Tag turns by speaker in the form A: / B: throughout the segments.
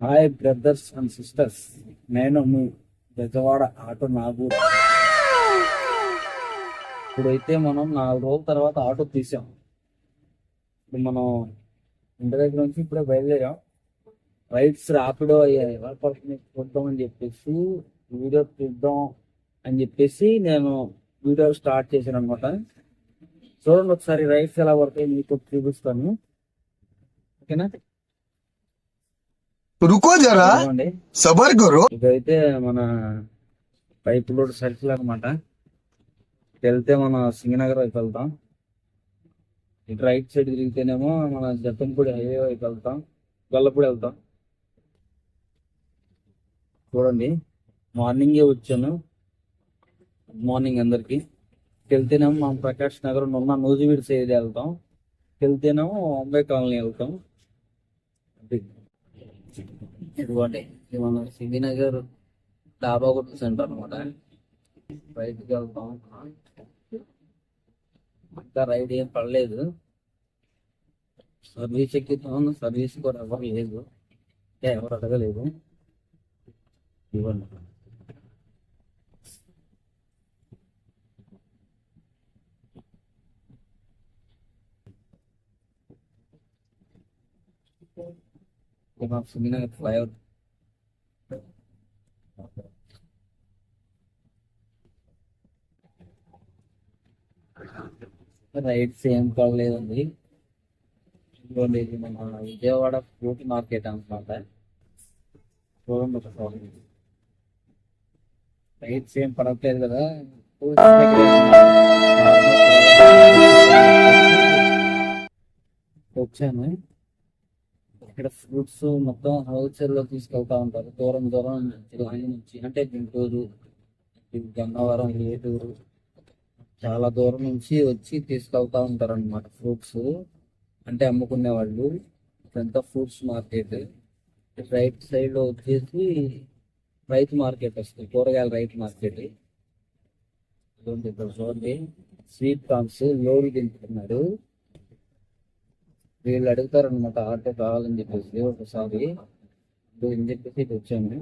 A: Hi brothers and sisters నేను మీ Bezawada auto నాగు ఇప్పుడైతే మనం నాలుగు రోజుల తర్వాత ఆటో తీసాం. ఇప్పుడు మనం ఇంటి దగ్గర నుంచి ఇప్పుడే బయలుదేరాం. రైడ్స్ రాపిడో అయ్యాయి. పడుతుంది చూద్దాం అని చెప్పేసి వీడియో చూద్దాం అని చెప్పేసి నేను వీడియో స్టార్ట్ చేశాను అనమాట చూడండి ఒకసారి రైడ్స్ ఎలా పడతాయి మీకు చూపిస్తాను. ఓకేనా? రుకో
B: జరా. సబర్
A: ఇదైతే మన పైప్ రోడ్ సర్కిల్ అనమాట వెళ్తే మన సింగనగర్ వైపు వెళ్తాం. ఇటు రైట్ సైడ్ తిరిగితేనేమో మన జతంపూడి హైవే వైపు వెళ్తాం. గొల్లపూడి వెళ్తాం. చూడండి. మార్నింగే వచ్చాను. మార్నింగ్ అందరికి. వెళ్తేనేమో మనం ప్రకాష్ నగర్ ఉన్న నూజివీడ్స్ సైడ్ వెళ్తాం. వెళ్తేనేమో అంబే కాలనీ వెళ్తాం ఇటువంటి ఇదిగోండి ఇది మన సింగినగర్ డాబా కొట్టు సెంటర్ అనమాట బయటికి వెళ్తాం. ఇంకా రైడ్ ఏం పడలేదు. సర్వీస్ ఎక్కుతాం సర్వీస్ కూడా అవ్వలేదు. లేదు ఎవరు అడగలేదు. ఇవ్వండి. Uma మన సింగినగర్ ఫ్లైఓవర్ రైట్స్ ఏం పడలేదండి ఇదిగోండి ఇది మన విజయవాడ ఫ్రూట్ మార్కెట్ అనమాట చూడండి ఒకసారి రైట్ సేమ్ పడట్లేదు కదా వచ్చాను ఇక్కడ ఫ్రూట్స్ మొత్తం హోల్సేల్లో తీసుకెళ్తా ఉంటారు. దూరం దూరం నుంచి నుంచి. అంటే గుంటూరు గన్నవరం ఏటూరు చాలా దూరం నుంచి వచ్చి తీసుకెళ్తా ఉంటారు అనమాట ఫ్రూట్స్. అంటే అమ్ముకునే వాళ్ళు. ఇదంతా ఫ్రూట్స్ మార్కెట్. రైట్ సైడ్లో వచ్చేసి రైతు మార్కెట్ వస్తుంది. కూరగాయల రైతు మార్కెట్. ఇక్కడ చూడండి. స్వీట్ కార్న్స్ లోడ్ దింపుతున్నారు. వీళ్ళు అడుగుతారనమాట ఆటో కావాలని చెప్పేసి ఒకసారి అని చెప్పేసి ఇటు వచ్చాము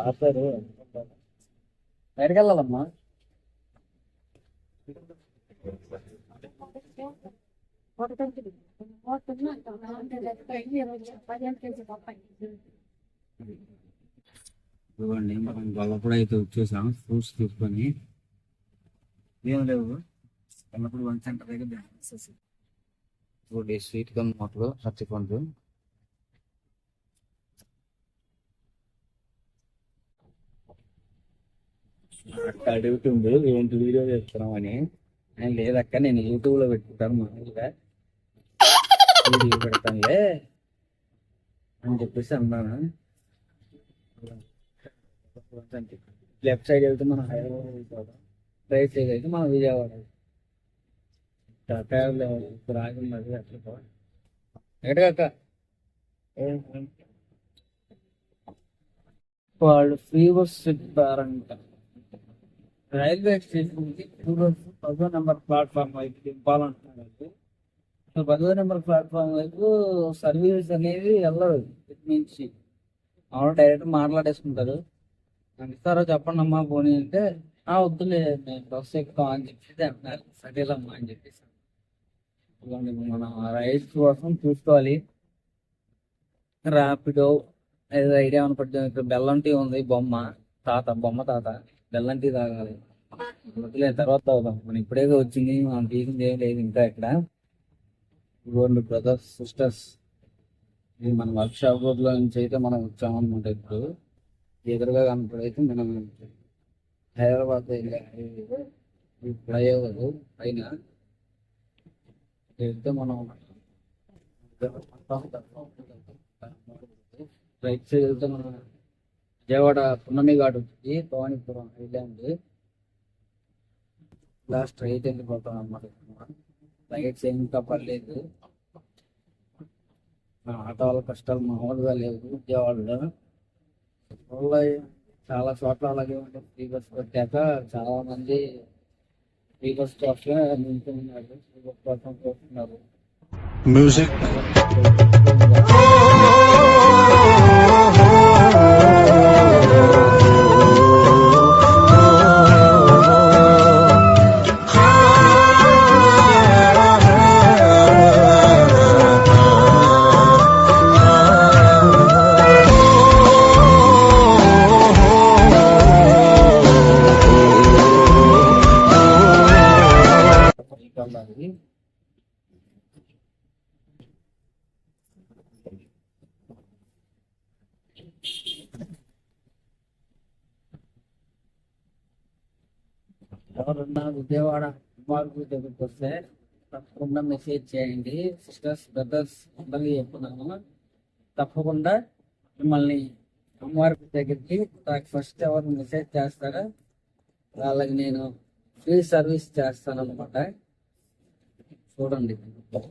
A: ఆడతారు బయటకు వెళ్ళాలమ్మా ఇవ్వండి. మనం గొల్లప్పుడు అయితే వచ్చేసాం. ఫ్రూట్స్ తీసుకొని. ఏం లేవు. గొల్లప్పుడు వన్ సెంటర్ దగ్గర చూడండి స్వీట్ కన్ మొక్కలు అరటిపండ్లు అక్క అడుగుతుంది ఏంటి వీడియో చేస్తున్నాం అని. ఆయన లేదక్క నేను యూట్యూబ్లో పెట్టుకుంటాను మామూలుగా. వీడియో పెడతానులే అని చెప్పేసి అన్నాను. లెఫ్ట్ సైడ్ వెళ్తే మనం హైదరాబాద్ వెళ్ళిపోతాం రైట్ సైడ్ అయితే మనం విజయవాడ. ఇప్పుడు రాజు అట్లా పోవాలి ఎక్కడికక్క వాళ్ళు ఫ్రీ బస్ చెప్పారంట. రైల్వే స్టేషన్కి ఫ్రీ పదో నెంబర్ ప్లాట్ఫామ్ వైపు దింపాలంటున్నారు. సో పదో నెంబర్ ప్లాట్ఫామ్ వైపు సర్వీస్ అనేది వెళ్ళదు ఇటు నుంచి. అవును డైరెక్ట్ మాట్లాడేసుకుంటారు. నాకు ఇస్తారో చెప్పండి అమ్మా పోనీ అంటే ఆ వద్దులే నేను బస్సు ఎక్కుతాం అని చెప్పేసి అంటున్నారు. సరేలమ్మా అని చెప్పేసి మనం రైడ్స్ కోసం చూసుకోవాలి. ర్యాపిడో ఏదో ఐడియా అనుకుంటే ఇక్కడ బెల్లం టీ ఉంది బొమ్మ తాత బొమ్మ తాత బెల్లం టీ తాగాలి. వద్దులే తర్వాత తాగుదాం. మనం ఇప్పుడే వచ్చింది మనం టీకింది ఏం లేదు ఇంకా ఇక్కడ. ఇదిగోండి బ్రదర్స్ సిస్టర్స్ ఇది మన వర్క్ షాప్ రోడ్లో నుంచి అయితే మనం వచ్చామన్నమాట ఇప్పుడు. ఎదురుగా కనపడైతే మనం హైదరాబాద్ ఫ్లైఓవర్ పైన. వెళ్తే మనం రైట్ సైడ్ వెళ్తే మనం విజయవాడ పున్నమి ఘాట్ వచ్చింది భవానీపురం ఐలాండ్. లాస్ట్ రైట్ వెళ్ళిపోతాం అన్నమాట రైట్స్ ఏం ఇంకా పర్లేదు ఆటో వాళ్ళ కష్టాలు మామూలుగా లేవు విజయవాడలో. వల్ల చాలా చోట్ల అలాగే ఉంటుంది ఫ్రీ బస్ పెట్టాక చాలా మంది ఫ్రీ బస్ స్టాప్లో ఫ్రీ బస్ కోసం చూస్తున్నారు మ్యూజిక్ ఎవరున్నా విజయవాడ కుమార్కు దగ్గరికి వస్తే తప్పకుండా మెసేజ్ చేయండి. సిస్టర్స్ బ్రదర్స్ అందరికీ చెప్తున్నాను. తప్పకుండా మిమ్మల్ని కుమార్కు దగ్గరికి నాకు ఫస్ట్ ఎవరు మెసేజ్ చేస్తారో వాళ్ళకి నేను ఫ్రీ సర్వీస్ చేస్తాను అనమాట చూడండి.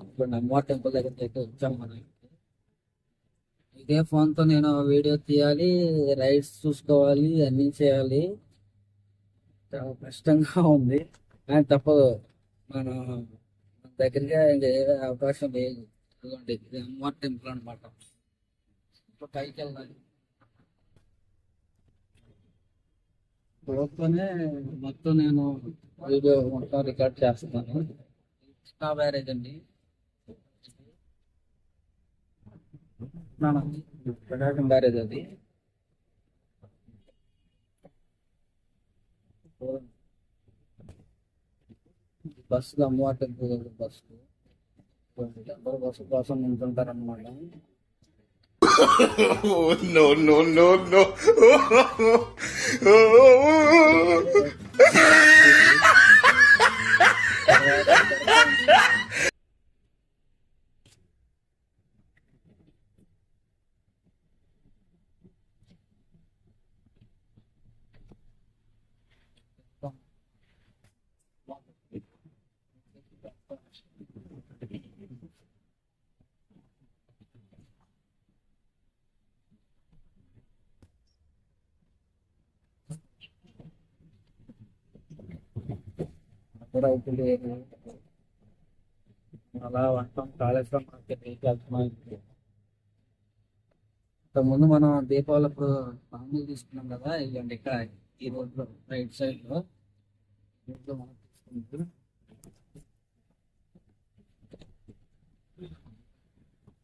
A: ఇప్పుడు అమ్మవారి టెంపుల్ దగ్గరికి అయితే వచ్చాం మనం. ఇదే ఫోన్తో నేను వీడియో తీయాలి రైడ్స్ చూసుకోవాలి అన్నీ చేయాలి. కష్టంగా ఉంది. కానీ తప్పదు. మనం దగ్గరగా ఇంకా ఏ అవకాశం లేదు. ఇదిగోండి ఇది అమ్మవారి టెంపుల్ అనమాట ఇప్పుడు పైకి వెళ్ళాలి. ప్రభుత్వనే మొత్తం నేను వీడియో మొత్తం రికార్డ్ చేస్తున్నాను. నా బ్యారేజ్ అండి. ప్రకాశం బ్యారేజ్ అది. బస్సులు అమ్మవారి టెంపుల్ బస్సు అందరూ బస్సు కోసం నింటుంటారు అనమాట
B: no, no, no, no.
A: కూడా ఇప్పుడు అలా వంటాం కాళేశ్వరం మార్కెట్ వెళ్తున్నాం ముందు మనం దీపావళి అప్పుడు పాములు తీసుకున్నాం కదా ఇవ్వండి ఇక్కడ ఈ రోడ్లో రైట్ సైడ్లో. రోడ్లో మనం తీసుకుంటాం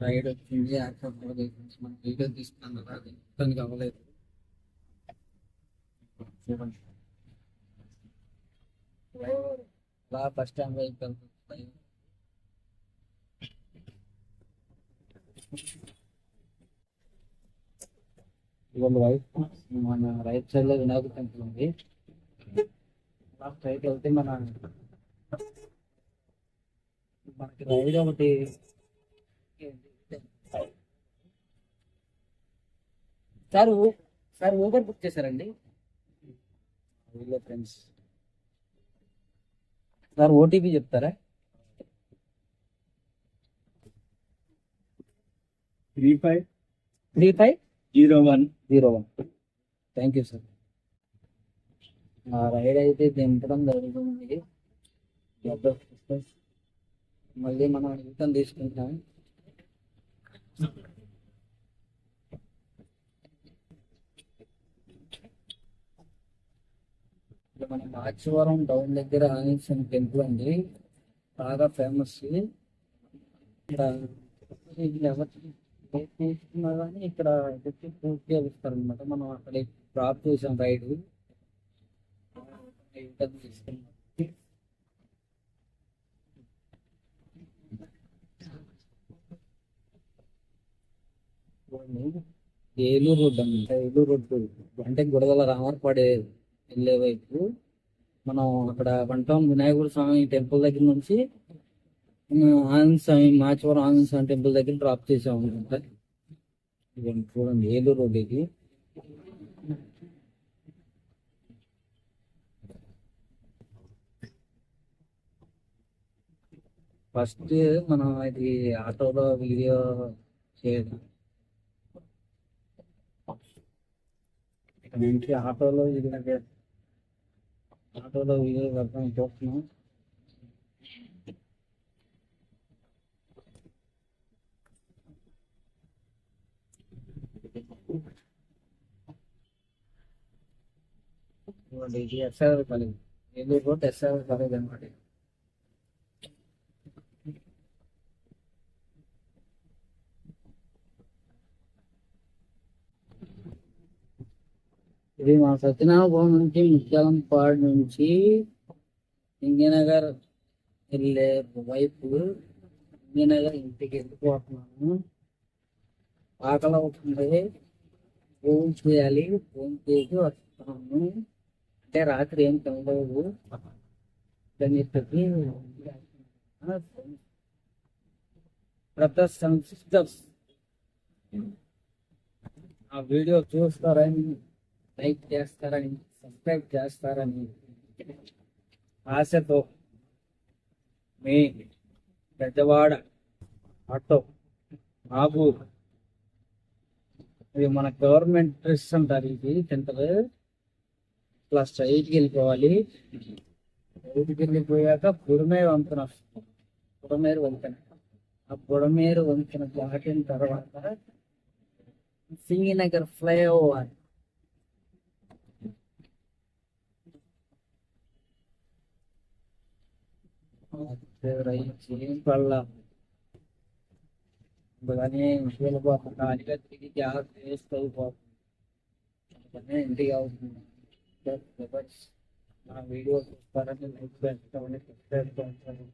A: రైడ్ వచ్చింది యాక్సిడెంట్ కూడా మనం వీడియో తీసుకున్నాం కదా అది ఇబ్బంది అవ్వలేదు. చూడండి బాగా ఫస్ట్ టైం వైపు వెళ్తుంది. మన రైట్ సైడ్లో వినాయక టెంపుల్ ఉంది. అలా స్ట్రైట్ వెళ్తే మన మనకి రైడ్ ఒకటి సార్ సార్ ఊబర్ బుక్ చేశారండి? ఫ్రెండ్స్. సార్ ఓటీపీ చెప్తారా?
C: Three five
A: three five
C: zero one
A: zero one. Thank you sir. ఆ రైడ్ అయితే దింపడం జరుగుతుంది. మళ్ళీ మనం రిటర్న్ తీసుకుంటాం. మన మాచివరం టౌన్ దగ్గర ఆంజనేయ టెంపుల్ అండి బాగా ఫేమస్ ఇక్కడ ఎవరు తీసుకున్నా కానీ ఇక్కడ పెట్టి పూర్తిగా ఇస్తారు అనమాట మనం అక్కడ డ్రాప్ చేసాం రైడ్. తీసుకున్నాం ఏలూరు రోడ్డు అనమాట ఏలూరు రోడ్డు. అంటే గుడదల రామర్పాడే వెళ్ళే వైపు. మనం అక్కడ అంటాం వినాయకుడు స్వామి టెంపుల్ దగ్గర నుంచి ఆనంద ఆనంద్ స్వామి మాచవరం ఆనంద్ స్వామి టెంపుల్ దగ్గర డ్రాప్ చేసాం అనమాట. ఇవన్నీ చూడండి ఏలూరు రోడ్ ఇది. ఫస్ట్ మనం ఇది ఆటోలో వీడియో చేయడం. ఇక్కడ నుంచి ఆటోలో ఇది? ఆటోలో వీడియో పెడతాం చూస్తున్నాం. ఇది SR college Eluru road SR college అనమాట ఇది మా సత్యనారాయణ నుంచి ముత్యాలంపాడు నుంచి ఇంజనగర్ వెళ్ళే వైపు ఇంజనగర్ ఇంటికి వెళ్ళిపోతున్నాము ఆకలి అవుతుంది ఫోన్ చేయాలి. ఫోన్ చేసి వస్తున్నాము అంటే రాత్రి ఏం తినలేదు. అని చెప్పి బ్రదర్స్ అండ్ సిస్టర్స్ ఆ వీడియో చూస్తారని లైక్ చేస్తారని సబ్స్క్రైబ్ చేస్తారని ఆశతో మీ పెద్దవాడ ఆటో బాబు. ఇది మన గవర్నమెంట్ డ్రెస్ అంటారు ఇది సెంటర్ ఇట్లా స్ట్రైట్కి వెళ్ళిపోవాలి. స్ట్రైట్కి వెళ్ళిపోయాక బుడమేరు వంతెన వస్తుంది. బుడమేరు వంతెన. ఆ బుడమేరు వంతెన దాటిన తర్వాత సింగినగర్ ఫ్లైఓవర్. ఏం పడలా కానీ వెళ్ళిపోతుంది ఖాళీగా తిరిగి జాగ్రత్త వేస్ట్ అయిపోతుంది అందుకనే ఇంటికి అవుతుంది నా వీడియో చూస్తారని లైక్ చేస్తామని సబ్స్క్రైబ్ చేస్తాను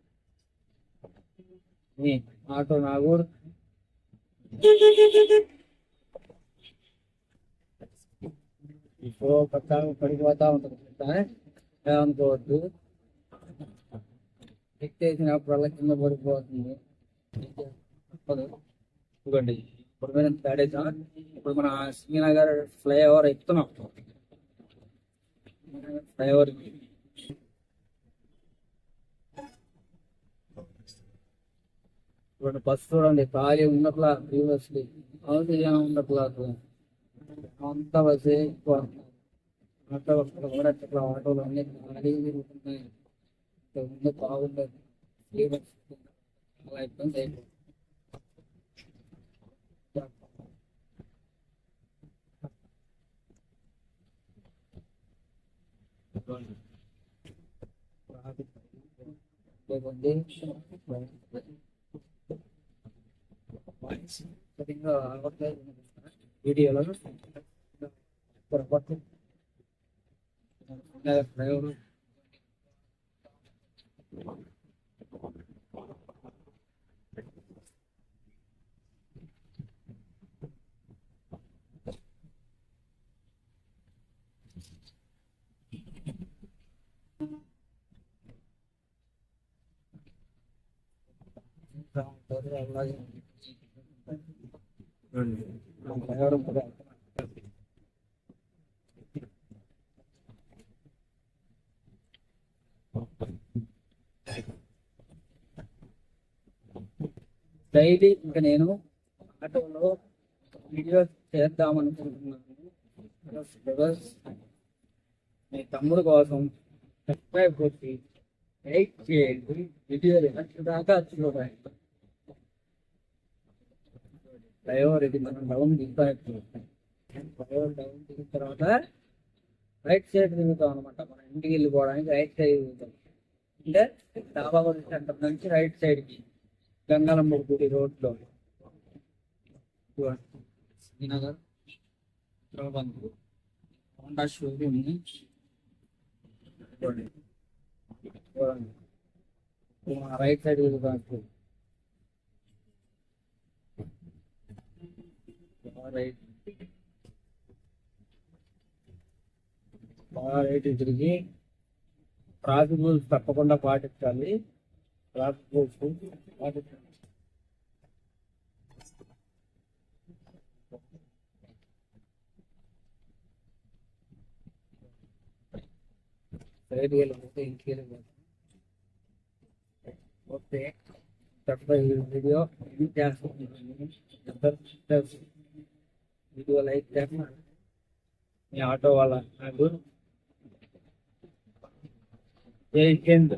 A: మీ ఆటో నాగూర్ ఇప్పుడు పక్క పడిపోతా ఉంటుంది కింద పడిపోతుంది. తప్పదు. ఇదిగోండి ఇప్పుడు మనం దాడేసాం ఇప్పుడు మన శ్రీనగర్ ఫ్లైఓవర్ ఎక్కుతున్నాం. ఫ్లైఓవర్ ఇప్పుడు బస్సు చూడండి ఖాళీ ఉన్నట్లా ప్రీవియస్లీ అవును జనం ఉన్నట్లా అంత బస్సు ఎక్కువ. ఆటో కూడా ఆటోలు అన్ని ఖాళీ తిరుగుతున్నాయి ముందు బాగుండదు ఫ్రీ బస్ చాలా ఇబ్బంది అయిపోయింది సరిగ్గా అవ్వట్లేదు వీడియోలో పొరపాటు డ్రైవర్ అలాగే డ్రైవర్ కూడా డైలీ ఇంకా నేను ఆటోలో వీడియో చేద్దామనుకుంటున్నాను మీ తమ్ముడు కోసం సబ్స్క్రైబ్ కొట్టి లైక్ చేయండి. వీడియో దాకా చూడండి. డ్రైవర్ ఇది మనం డౌన్ దిగుతాం డ్రైవర్ డౌన్ దిగిన తర్వాత రైట్ సైడ్ తిరుగుతాం అనమాట మన ఇంటికి వెళ్ళిపోవడానికి రైట్ సైడ్ తిరుగుతాం అంటే డాబాగూడ సెంటర్ నుంచి రైట్ సైడ్కి గంగాలమ్మ గుడి రోడ్లో Srinagar Bandhu Honda showroom right side తిరుగుతాం బాగా రైట్ తిరిగి ట్రాఫిక్ రూల్స్ తప్పకుండా పాటించాలి. ట్రాఫిక్ రూల్స్ పాటించాలి. సైడ్ వెళ్ళిపోతే ఇంటికి వెళ్ళిపోతే ఓకే తప్ప వీడియో ఎడిట్ చేస్తున్నాను వీడియో లైక్ చేస్తున్నాను మీ ఆటో వాళ్ళ నాకు. జై హింద్